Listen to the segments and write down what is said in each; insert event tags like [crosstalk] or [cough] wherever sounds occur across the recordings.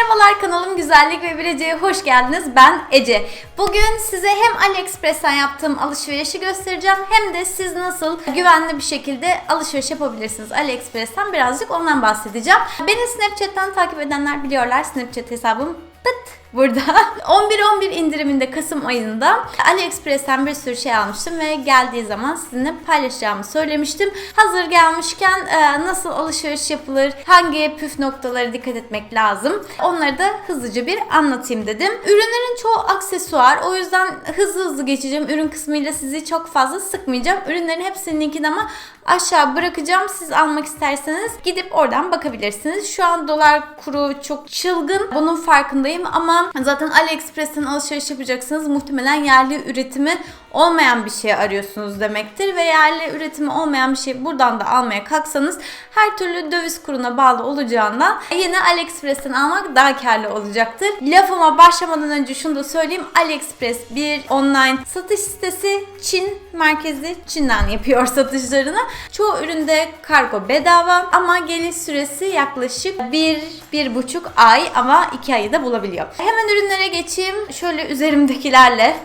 Merhabalar kanalım Güzellik ve Bileceğe hoş geldiniz. Ben Ece. Bugün size hem AliExpress'ten yaptığım alışverişi göstereceğim hem de siz nasıl güvenli bir şekilde alışveriş yapabilirsiniz AliExpress'ten birazcık ondan bahsedeceğim. Beni Snapchat'ten takip edenler biliyorlar. Snapchat hesabım tıt burada. [laughs] 11-11 indiriminde Kasım ayında AliExpress'ten bir sürü şey almıştım ve geldiği zaman sizinle paylaşacağımı söylemiştim. Hazır gelmişken e, nasıl alışveriş yapılır, hangi püf noktalara dikkat etmek lazım onları da hızlıca bir anlatayım dedim. Ürünlerin çoğu aksesuar o yüzden hızlı hızlı geçeceğim. Ürün kısmıyla sizi çok fazla sıkmayacağım. Ürünlerin hepsinin linkini ama aşağı bırakacağım. Siz almak isterseniz gidip oradan bakabilirsiniz. Şu an dolar kuru çok çılgın. Bunun farkındayım ama zaten AliExpress'ten alışveriş yapacaksınız. Muhtemelen yerli üretimi olmayan bir şey arıyorsunuz demektir ve yerli üretimi olmayan bir şey buradan da almaya kalksanız her türlü döviz kuruna bağlı olacağından yine AliExpress'ten almak daha karlı olacaktır. Lafıma başlamadan önce şunu da söyleyeyim. AliExpress bir online satış sitesi Çin merkezli Çin'den yapıyor [laughs] satışlarını. Çoğu üründe kargo bedava ama geliş süresi yaklaşık 1-1,5 ay ama 2 ayı da bulabiliyor. Hemen ürünlere geçeyim. Şöyle üzerimdekilerle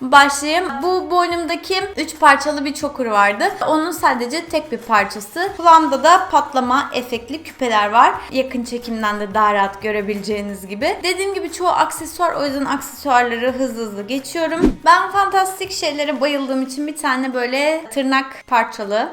başlayayım. Bu boynumdaki 3 parçalı bir çokur vardı. Onun sadece tek bir parçası. Kulağımda da patlama efektli küpeler var. Yakın çekimden de daha rahat görebileceğiniz gibi. Dediğim gibi çoğu aksesuar o yüzden aksesuarları hızlı hızlı geçiyorum. Ben fantastik şeylere bayıldığım için bir tane böyle tırnak parçalı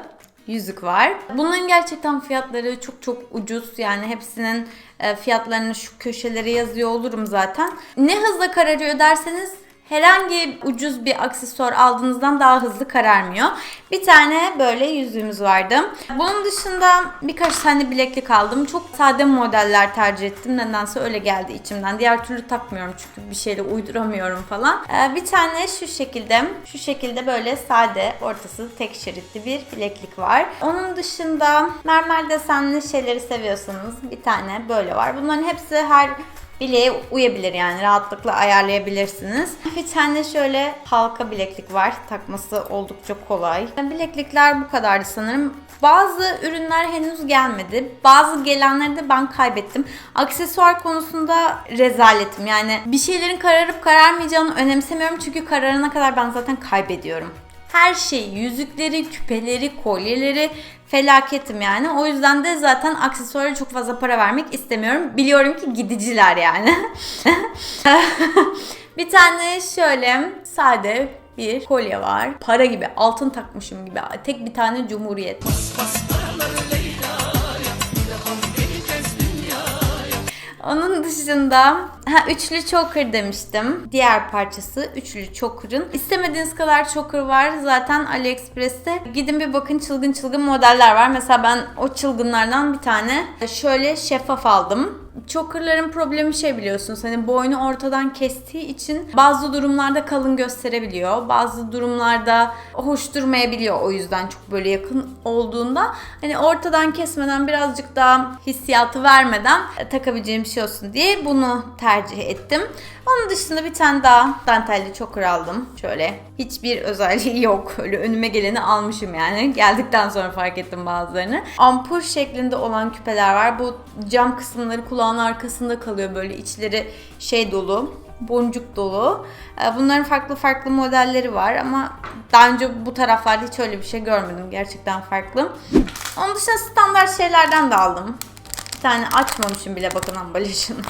yüzük var. Bunların gerçekten fiyatları çok çok ucuz. Yani hepsinin e, fiyatlarını şu köşelere yazıyor olurum zaten. Ne hızla kararıyor derseniz herhangi ucuz bir aksesuar aldığınızdan daha hızlı kararmıyor. Bir tane böyle yüzüğümüz vardı. Bunun dışında birkaç tane bileklik aldım. Çok sade modeller tercih ettim. Nedense öyle geldi içimden. Diğer türlü takmıyorum çünkü bir şeyle uyduramıyorum falan. Ee, bir tane şu şekilde, şu şekilde böyle sade, ortası tek şeritli bir bileklik var. Onun dışında mermer desenli şeyleri seviyorsanız bir tane böyle var. Bunların hepsi her bileğe uyabilir yani rahatlıkla ayarlayabilirsiniz. Bir tane şöyle halka bileklik var. Takması oldukça kolay. Bileklikler bu kadardı sanırım. Bazı ürünler henüz gelmedi. Bazı gelenleri de ben kaybettim. Aksesuar konusunda rezaletim. Yani bir şeylerin kararıp kararmayacağını önemsemiyorum. Çünkü kararına kadar ben zaten kaybediyorum her şey, yüzükleri, küpeleri, kolyeleri felaketim yani. O yüzden de zaten aksesuara çok fazla para vermek istemiyorum. Biliyorum ki gidiciler yani. [laughs] bir tane şöyle sade bir kolye var. Para gibi, altın takmışım gibi. Tek bir tane cumhuriyet. Onun dışında ha, üçlü choker demiştim. Diğer parçası üçlü choker'ın. İstemediğiniz kadar choker var zaten AliExpress'te. Gidin bir bakın çılgın çılgın modeller var. Mesela ben o çılgınlardan bir tane şöyle şeffaf aldım. Choker'ların problemi şey biliyorsunuz hani boynu ortadan kestiği için bazı durumlarda kalın gösterebiliyor. Bazı durumlarda hoş durmayabiliyor o yüzden çok böyle yakın olduğunda. Hani ortadan kesmeden birazcık daha hissiyatı vermeden takabileceğim bir şey olsun diye bunu tercih ettim. Onun dışında bir tane daha dantelli çokur aldım. Şöyle hiçbir özelliği yok. Öyle önüme geleni almışım yani. Geldikten sonra fark ettim bazılarını. Ampul şeklinde olan küpeler var. Bu cam kısımları kulağın arkasında kalıyor böyle içleri şey dolu boncuk dolu. Bunların farklı farklı modelleri var ama daha önce bu taraflarda hiç öyle bir şey görmedim. Gerçekten farklı. Onun dışında standart şeylerden de aldım. Bir tane açmamışım bile bakın ambalajını.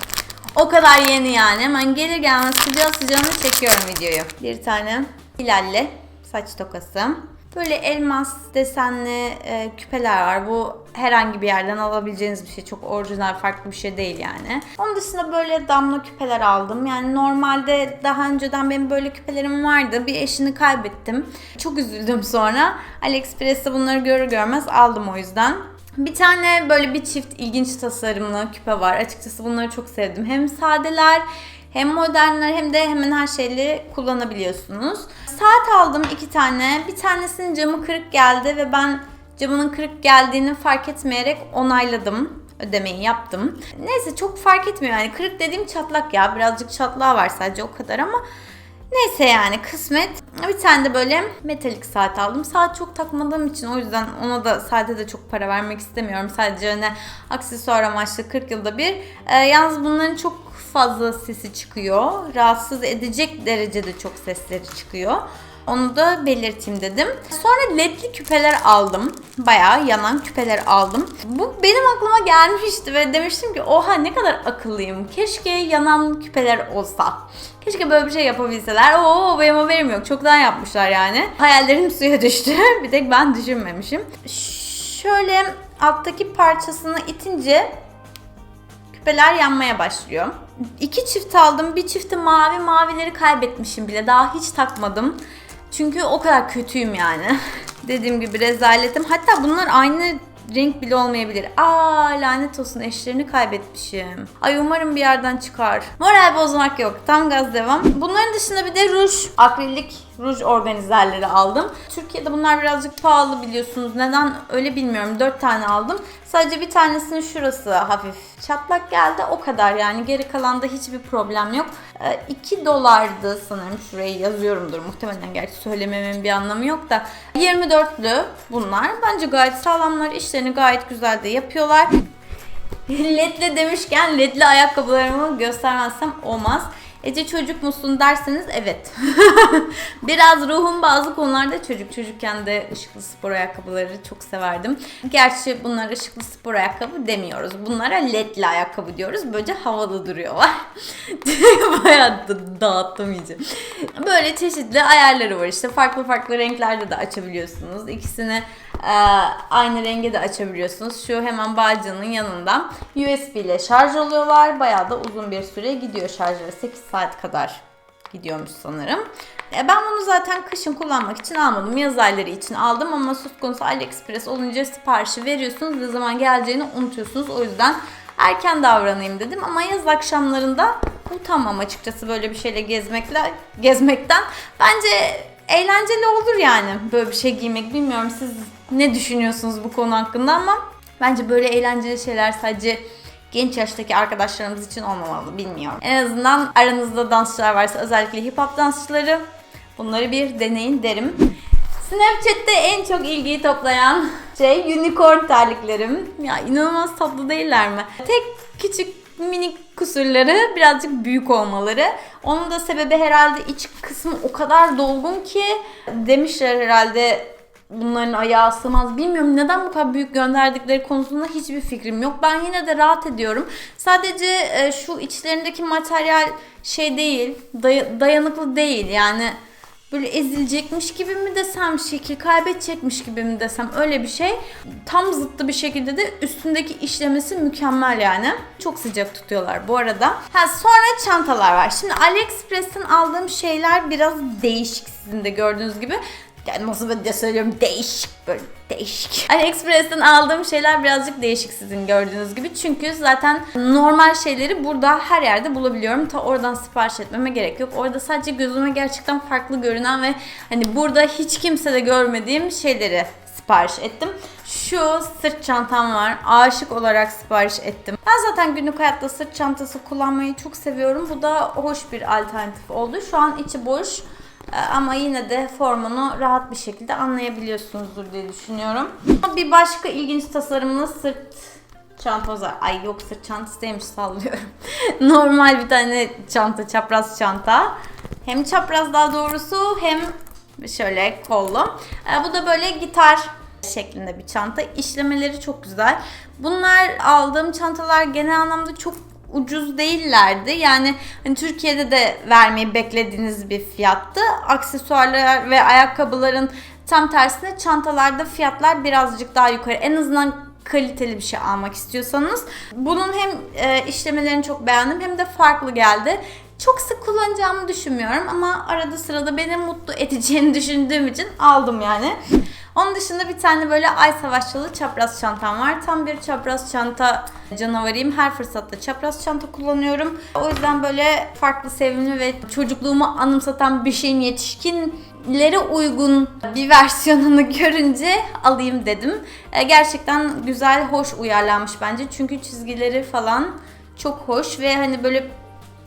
O kadar yeni yani. Hemen gelir gelmez sıcağı sıcağına çekiyorum videoyu. Bir tane hilalle saç tokası. Böyle elmas desenli e, küpeler var. Bu herhangi bir yerden alabileceğiniz bir şey. Çok orijinal farklı bir şey değil yani. Onun dışında böyle damla küpeler aldım. Yani normalde daha önceden benim böyle küpelerim vardı. Bir eşini kaybettim. Çok üzüldüm sonra. AliExpress'te bunları görür görmez aldım o yüzden. Bir tane böyle bir çift ilginç tasarımlı küpe var. Açıkçası bunları çok sevdim. Hem sadeler hem modernler hem de hemen her şeyle kullanabiliyorsunuz. Saat aldım iki tane. Bir tanesinin camı kırık geldi ve ben camının kırık geldiğini fark etmeyerek onayladım. Ödemeyi yaptım. Neyse çok fark etmiyor yani. Kırık dediğim çatlak ya. Birazcık çatlağı var sadece o kadar ama Neyse yani kısmet. Bir tane de böyle metalik saat aldım. Saat çok takmadığım için o yüzden ona da saate de çok para vermek istemiyorum. Sadece hani aksesuar amaçlı 40 yılda bir. Ee, yalnız bunların çok fazla sesi çıkıyor. Rahatsız edecek derecede çok sesleri çıkıyor. Onu da belirteyim dedim. Sonra ledli küpeler aldım. Bayağı yanan küpeler aldım. Bu benim aklıma gelmişti ve demiştim ki oha ne kadar akıllıyım. Keşke yanan küpeler olsa. Keşke böyle bir şey yapabilseler. Oo benim haberim yok. Çoktan yapmışlar yani. Hayallerim suya düştü. [laughs] bir tek ben düşünmemişim. Şöyle alttaki parçasını itince küpeler yanmaya başlıyor. İki çift aldım. Bir çifti mavi. Mavileri kaybetmişim bile. Daha hiç takmadım. Çünkü o kadar kötüyüm yani. [laughs] Dediğim gibi rezaletim. Hatta bunlar aynı renk bile olmayabilir. Aa lanet olsun eşlerini kaybetmişim. Ay umarım bir yerden çıkar. Moral bozmak yok. Tam gaz devam. Bunların dışında bir de ruj, akrilik ruj organizerleri aldım. Türkiye'de bunlar birazcık pahalı biliyorsunuz. Neden öyle bilmiyorum. 4 tane aldım. Sadece bir tanesinin şurası hafif çatlak geldi. O kadar yani. Geri kalanda hiçbir problem yok. 2 dolardı sanırım. Şurayı yazıyorumdur. Muhtemelen gerçi söylememin bir anlamı yok da. 24'lü bunlar. Bence gayet sağlamlar. İşlerini gayet güzel de yapıyorlar. [laughs] ledli demişken ledli ayakkabılarımı göstermezsem olmaz. Ece çocuk musun derseniz evet. [laughs] Biraz ruhum bazı konularda çocuk. Çocukken de ışıklı spor ayakkabıları çok severdim. Gerçi bunlar ışıklı spor ayakkabı demiyoruz. Bunlara ledli ayakkabı diyoruz. Böylece havalı duruyorlar. [laughs] Bayağı da dağıttım iyice. Böyle çeşitli ayarları var işte. Farklı farklı renklerde de açabiliyorsunuz. İkisini e, aynı renge de açabiliyorsunuz. Şu hemen bağcının yanında USB ile şarj oluyorlar. Bayağı da uzun bir süre gidiyor şarjları. 8 saat kadar gidiyormuş sanırım. E, ben bunu zaten kışın kullanmak için almadım. Yaz ayları için aldım ama söz konusu AliExpress olunca siparişi veriyorsunuz. Ne zaman geleceğini unutuyorsunuz. O yüzden erken davranayım dedim ama yaz akşamlarında utanmam açıkçası böyle bir şeyle gezmekle gezmekten. Bence eğlenceli olur yani böyle bir şey giymek. Bilmiyorum siz ne düşünüyorsunuz bu konu hakkında ama bence böyle eğlenceli şeyler sadece genç yaştaki arkadaşlarımız için olmamalı bilmiyorum. En azından aranızda dansçılar varsa özellikle hip hop dansçıları bunları bir deneyin derim. Snapchat'te en çok ilgiyi toplayan şey unicorn terliklerim. Ya inanılmaz tatlı değiller mi? Tek küçük minik kusurları birazcık büyük olmaları. Onun da sebebi herhalde iç kısmı o kadar dolgun ki demişler herhalde bunların ayağı sığmaz. Bilmiyorum neden bu kadar büyük gönderdikleri konusunda hiçbir fikrim yok. Ben yine de rahat ediyorum. Sadece e, şu içlerindeki materyal şey değil, day- dayanıklı değil. Yani böyle ezilecekmiş gibi mi desem, şekil kaybedecekmiş gibi mi desem öyle bir şey. Tam zıttı bir şekilde de üstündeki işlemesi mükemmel yani. Çok sıcak tutuyorlar bu arada. Ha sonra çantalar var. Şimdi AliExpress'ten aldığım şeyler biraz değişik sizin de gördüğünüz gibi. Yani nasıl ben de söylüyorum değişik böyle değişik. [laughs] AliExpress'ten aldığım şeyler birazcık değişik sizin gördüğünüz gibi. Çünkü zaten normal şeyleri burada her yerde bulabiliyorum. Ta oradan sipariş etmeme gerek yok. Orada sadece gözüme gerçekten farklı görünen ve hani burada hiç kimse de görmediğim şeyleri sipariş ettim. Şu sırt çantam var. Aşık olarak sipariş ettim. Ben zaten günlük hayatta sırt çantası kullanmayı çok seviyorum. Bu da hoş bir alternatif oldu. Şu an içi boş. Ee, Ama yine de formunu rahat bir şekilde anlayabiliyorsunuzdur diye düşünüyorum. Bir başka ilginç tasarımlı sırt çantası. Ay yok sırt çantası değilmiş sallıyorum. [laughs] Normal bir tane çanta, çapraz çanta. Hem çapraz daha doğrusu hem şöyle kollu. Ee, Bu da böyle gitar şeklinde bir çanta. İşlemeleri çok güzel. Bunlar aldığım çantalar genel anlamda çok ucuz değillerdi. Yani hani Türkiye'de de vermeyi beklediğiniz bir fiyattı. Aksesuarlar ve ayakkabıların tam tersine çantalarda fiyatlar birazcık daha yukarı. En azından kaliteli bir şey almak istiyorsanız. Bunun hem e, işlemelerini çok beğendim hem de farklı geldi. Çok sık kullanacağımı düşünmüyorum ama arada sırada beni mutlu edeceğini [laughs] düşündüğüm için aldım yani. Onun dışında bir tane böyle ay savaşçılı çapraz çantam var. Tam bir çapraz çanta canavarıyım. Her fırsatta çapraz çanta kullanıyorum. O yüzden böyle farklı, sevimli ve çocukluğumu anımsatan bir şeyin yetişkinlere uygun bir versiyonunu [laughs] görünce alayım dedim. E, Gerçekten güzel, hoş uyarlanmış bence. Çünkü çizgileri falan çok hoş ve hani böyle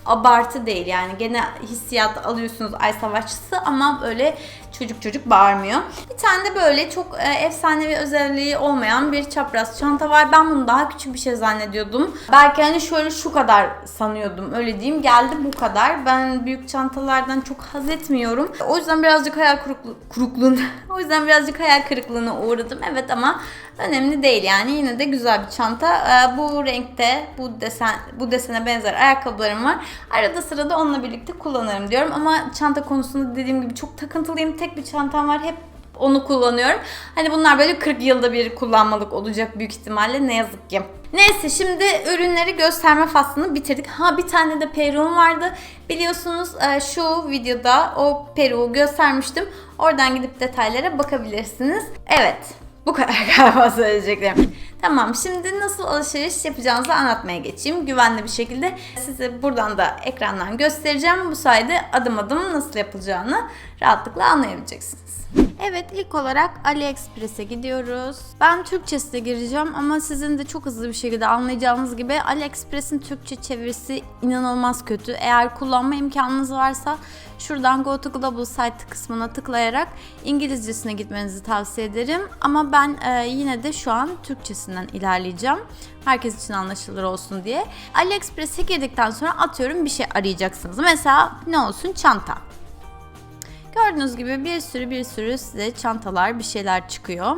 abartı değil yani gene hissiyat alıyorsunuz ay savaşçısı ama öyle çocuk çocuk bağırmıyor. Bir tane de böyle çok e, efsanevi özelliği olmayan bir çapraz çanta var. Ben bunu daha küçük bir şey zannediyordum. Belki hani şöyle şu kadar sanıyordum öyle diyeyim. Geldi bu kadar. Ben büyük çantalardan çok haz etmiyorum. O yüzden birazcık hayal kırıklı- kırıklığına [laughs] o yüzden birazcık hayal kırıklığına uğradım. Evet ama önemli değil yani. Yine de güzel bir çanta. E, bu renkte bu desen bu desene benzer ayakkabılarım var. Arada sırada onunla birlikte kullanırım diyorum ama çanta konusunda dediğim gibi çok takıntılıyım. Tek bir çantam var. Hep onu kullanıyorum. Hani bunlar böyle 40 yılda bir kullanmalık olacak büyük ihtimalle ne yazık ki. Neyse şimdi ürünleri gösterme faslını bitirdik. Ha bir tane de peruğum vardı. Biliyorsunuz e, şu videoda o peruğu göstermiştim. Oradan gidip detaylara bakabilirsiniz. Evet. Bu kadar [laughs] galiba söyleyeceklerim. Tamam şimdi nasıl alışveriş yapacağınızı anlatmaya geçeyim. Güvenli bir şekilde size buradan da ekrandan göstereceğim. Bu sayede adım adım nasıl yapılacağını rahatlıkla anlayabileceksiniz. Evet ilk olarak AliExpress'e gidiyoruz. Ben Türkçesine gireceğim ama sizin de çok hızlı bir şekilde anlayacağınız gibi AliExpress'in Türkçe çevirisi inanılmaz kötü. Eğer kullanma imkanınız varsa şuradan Go to Global Site kısmına tıklayarak İngilizcesine gitmenizi tavsiye ederim. Ama ben e, yine de şu an Türkçesinden ilerleyeceğim. Herkes için anlaşılır olsun diye. AliExpress'e girdikten sonra atıyorum bir şey arayacaksınız. Mesela ne olsun? Çanta. Gördüğünüz gibi bir sürü bir sürü size çantalar bir şeyler çıkıyor.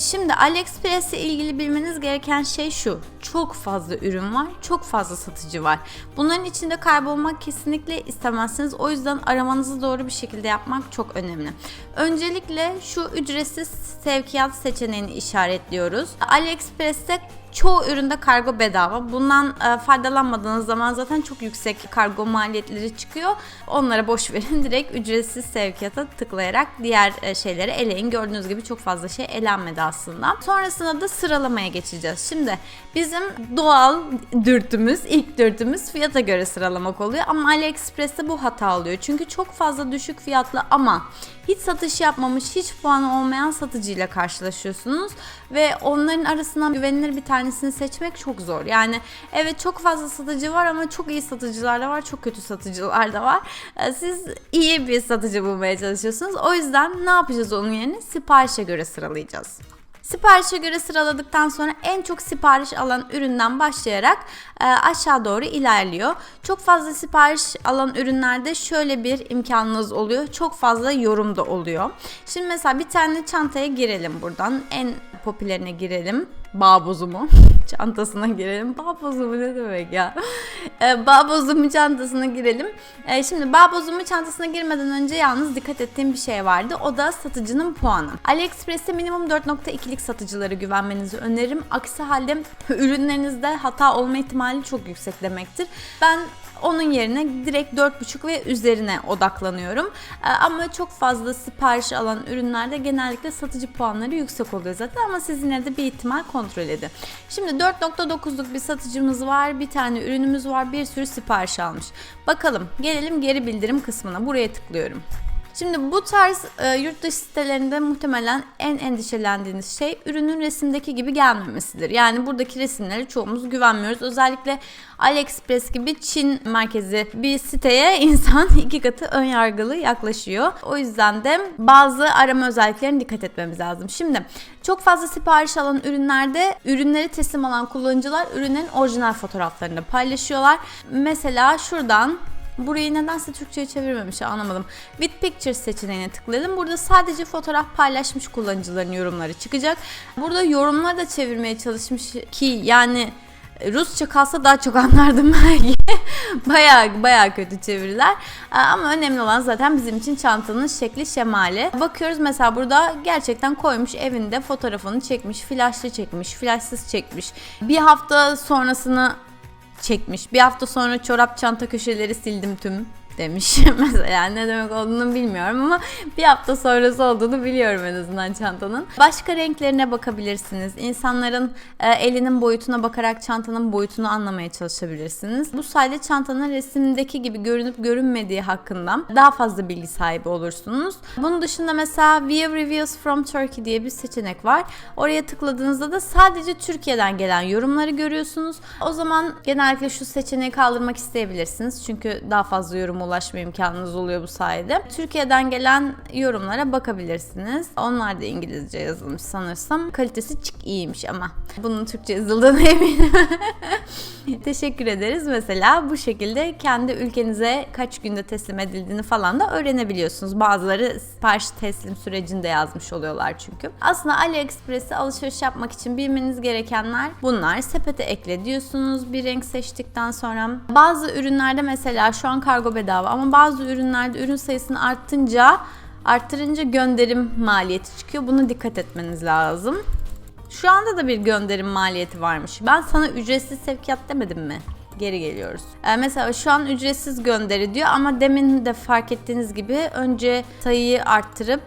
Şimdi AliExpress ile ilgili bilmeniz gereken şey şu. Çok fazla ürün var, çok fazla satıcı var. Bunların içinde kaybolmak kesinlikle istemezsiniz. O yüzden aramanızı doğru bir şekilde yapmak çok önemli. Öncelikle şu ücretsiz sevkiyat seçeneğini işaretliyoruz. AliExpress'te çoğu üründe kargo bedava. Bundan e, faydalanmadığınız zaman zaten çok yüksek kargo maliyetleri çıkıyor. Onlara boş [laughs] verin. Direkt ücretsiz sevkiyata tıklayarak diğer e, şeyleri eleyin. Gördüğünüz gibi çok fazla şey elenmedi aslında. Sonrasında da sıralamaya geçeceğiz. Şimdi bizim doğal dürtümüz, ilk dürtümüz fiyata göre sıralamak oluyor. Ama AliExpress'te bu hata oluyor. Çünkü çok fazla düşük fiyatlı ama hiç satış yapmamış, hiç puanı olmayan satıcıyla karşılaşıyorsunuz ve onların arasından güvenilir bir tanesini seçmek çok zor. Yani evet çok fazla satıcı var ama çok iyi satıcılar da var, çok kötü satıcılar da var. Ee, Siz iyi bir satıcı bulmaya çalışıyorsunuz. O yüzden ne yapacağız onun yerine? Siparişe göre sıralayacağız. Siparişe göre sıraladıktan sonra en çok sipariş alan üründen başlayarak e, aşağı doğru ilerliyor. Çok fazla sipariş alan ürünlerde şöyle bir imkanınız oluyor. Çok fazla yorum da oluyor. Şimdi mesela bir tane çantaya girelim buradan. En popülerine girelim. Bağ bozumu [laughs] çantasına girelim. Bağ bozumu ne demek ya? E, bağ bozumu çantasına girelim. E, şimdi bağ bozumu çantasına girmeden önce yalnız dikkat ettiğim bir şey vardı. O da satıcının puanı. AliExpress'te minimum 4.2'lik satıcılara güvenmenizi öneririm. Aksi halde [laughs] ürünlerinizde hata olma ihtimali çok yüksek demektir. Ben onun yerine direkt 4.5 ve üzerine odaklanıyorum. Ee, Ama çok fazla sipariş alan ürünlerde genellikle satıcı puanları yüksek oluyor zaten ama siz yine de bir ihtimal kontrol edin. Şimdi 4.9'luk bir satıcımız var, bir tane ürünümüz var, bir sürü sipariş almış. Bakalım gelelim geri bildirim kısmına. Buraya tıklıyorum. Şimdi bu tarz e, yurt dışı sitelerinde muhtemelen en endişelendiğiniz şey ürünün resimdeki gibi gelmemesidir. Yani buradaki resimlere çoğumuz güvenmiyoruz. Özellikle AliExpress gibi Çin merkezi bir siteye [laughs] insan iki katı ön yargılı yaklaşıyor. O yüzden de bazı arama özelliklerine dikkat etmemiz lazım. Şimdi çok fazla sipariş alan ürünlerde ürünleri teslim alan kullanıcılar ürünün orijinal fotoğraflarını paylaşıyorlar. Mesela şuradan Burayı nedense Türkçe'ye çevirmemiş anlamadım. With Pictures seçeneğine tıklayalım. Burada sadece fotoğraf paylaşmış kullanıcıların yorumları çıkacak. Burada yorumları da çevirmeye çalışmış ki yani Rusça kalsa daha çok [laughs] anlardım belki. baya baya kötü çeviriler. Ama önemli olan zaten bizim için çantanın şekli şemali. Bakıyoruz mesela burada gerçekten koymuş evinde fotoğrafını çekmiş, flaşlı çekmiş, flaşsız çekmiş. Bir hafta sonrasını çekmiş. Bir hafta sonra çorap çanta köşeleri sildim tüm demiş [laughs] mesela ne demek olduğunu bilmiyorum ama bir hafta sonrası olduğunu biliyorum en azından çantanın. Başka renklerine bakabilirsiniz. İnsanların e, elinin boyutuna bakarak çantanın boyutunu anlamaya çalışabilirsiniz. Bu sayede çantanın resimdeki gibi görünüp görünmediği hakkında daha fazla bilgi sahibi olursunuz. Bunun dışında mesela View Reviews from Turkey diye bir seçenek var. Oraya tıkladığınızda da sadece Türkiye'den gelen yorumları görüyorsunuz. O zaman genellikle şu seçeneği kaldırmak isteyebilirsiniz. Çünkü daha fazla ulaşma imkanınız oluyor bu sayede. Türkiye'den gelen yorumlara bakabilirsiniz. Onlar da İngilizce yazılmış sanırsam. Kalitesi çık iyiymiş ama. Bunun Türkçe yazıldığına [laughs] eminim. [laughs] Teşekkür ederiz. Mesela bu şekilde kendi ülkenize kaç günde teslim edildiğini falan da öğrenebiliyorsunuz. Bazıları sipariş teslim sürecinde yazmış oluyorlar çünkü. Aslında AliExpress'e alışveriş yapmak için bilmeniz gerekenler bunlar. Sepete ekle diyorsunuz bir renk seçtikten sonra. Bazı ürünlerde mesela şu an kargo bedava ama bazı ürünlerde ürün sayısını arttınca arttırınca gönderim maliyeti çıkıyor. Buna dikkat etmeniz lazım. Şu anda da bir gönderim maliyeti varmış. Ben sana ücretsiz sevkiyat demedim mi? Geri geliyoruz. Ee, mesela şu an ücretsiz gönderi diyor ama demin de fark ettiğiniz gibi önce sayıyı arttırıp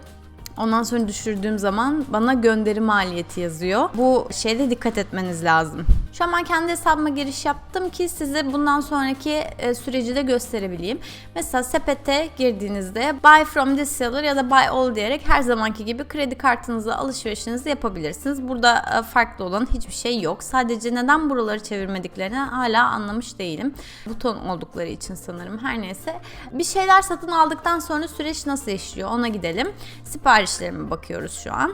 Ondan sonra düşürdüğüm zaman bana gönderi maliyeti yazıyor. Bu şeyde dikkat etmeniz lazım. Şu an ben kendi hesabıma giriş yaptım ki size bundan sonraki e, süreci de gösterebileyim. Mesela sepete girdiğinizde buy from this seller ya da buy all diyerek her zamanki gibi kredi kartınızla alışverişinizi yapabilirsiniz. Burada e, farklı olan hiçbir şey yok. Sadece neden buraları çevirmediklerini hala anlamış değilim. Buton oldukları için sanırım. Her neyse. Bir şeyler satın aldıktan sonra süreç nasıl işliyor ona gidelim. Siparişlerime bakıyoruz şu an.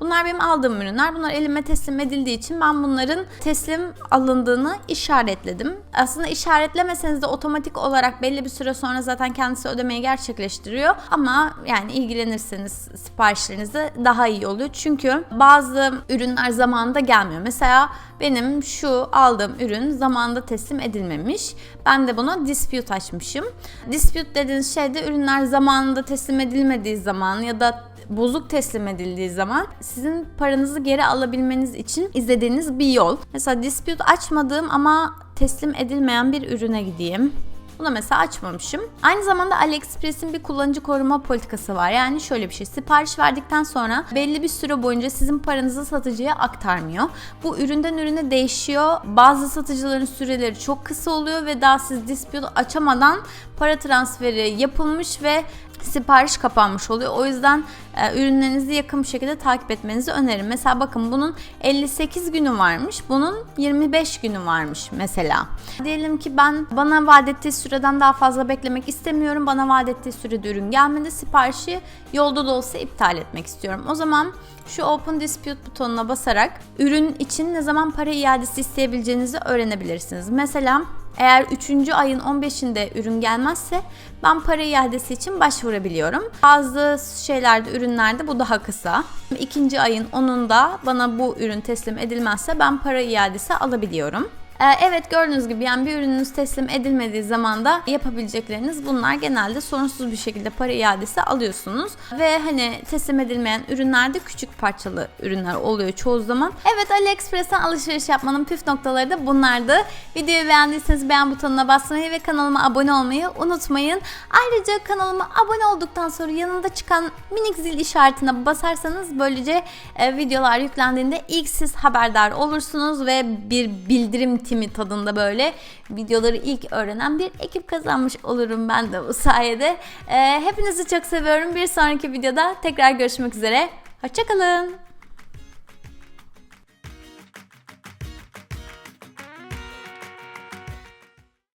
Bunlar benim aldığım ürünler. Bunlar elime teslim edildiği için ben bunların teslim alındığını işaretledim. Aslında işaretlemeseniz de otomatik olarak belli bir süre sonra zaten kendisi ödemeyi gerçekleştiriyor. Ama yani ilgilenirseniz siparişlerinizde daha iyi oluyor. Çünkü bazı ürünler zamanında gelmiyor. Mesela benim şu aldığım ürün zamanında teslim edilmemiş. Ben de buna dispute açmışım. Dispute dediğiniz şey de ürünler zamanında teslim edilmediği zaman ya da bozuk teslim edildiği zaman sizin paranızı geri alabilmeniz için izlediğiniz bir yol. Mesela dispute açmadığım ama teslim edilmeyen bir ürüne gideyim. Buna mesela açmamışım. Aynı zamanda AliExpress'in bir kullanıcı koruma politikası var. Yani şöyle bir şey. Sipariş verdikten sonra belli bir süre boyunca sizin paranızı satıcıya aktarmıyor. Bu üründen ürüne değişiyor. Bazı satıcıların süreleri çok kısa oluyor ve daha siz dispute açamadan para transferi yapılmış ve sipariş kapanmış oluyor. O yüzden e, ürünlerinizi yakın bir şekilde takip etmenizi öneririm. Mesela bakın bunun 58 günü varmış. Bunun 25 günü varmış mesela. Diyelim ki ben bana vaat süreden daha fazla beklemek istemiyorum. Bana vaat ettiği sürede ürün gelmedi. Siparişi yolda da olsa iptal etmek istiyorum. O zaman şu Open Dispute butonuna basarak ürün için ne zaman para iadesi isteyebileceğinizi öğrenebilirsiniz. Mesela eğer 3. ayın 15'inde ürün gelmezse ben para iadesi için başvurabiliyorum. Bazı şeylerde, ürünlerde bu daha kısa. 2. ayın 10'unda bana bu ürün teslim edilmezse ben para iadesi alabiliyorum. Ee, Evet gördüğünüz gibi yani bir ürününüz teslim edilmediği zaman da yapabilecekleriniz bunlar genelde sorunsuz bir şekilde para iadesi alıyorsunuz. Ve hani teslim edilmeyen ürünlerde küçük parçalı ürünler oluyor çoğu zaman. Evet AliExpress'ten alışveriş yapmanın püf noktaları da bunlardı. Videoyu beğendiyseniz beğen butonuna basmayı ve kanalıma abone olmayı unutmayın. Ayrıca kanalıma abone olduktan sonra yanında çıkan minik zil işaretine basarsanız böylece e, videolar yüklendiğinde ilk siz haberdar olursunuz ve bir bildirim timi tadında böyle videoları ilk öğrenen bir ekip kazanmış olurum ben de bu sayede. E, hepinizi çok seviyorum. Bir sonraki videoda tekrar görüşmek üzere. Hoşçakalın.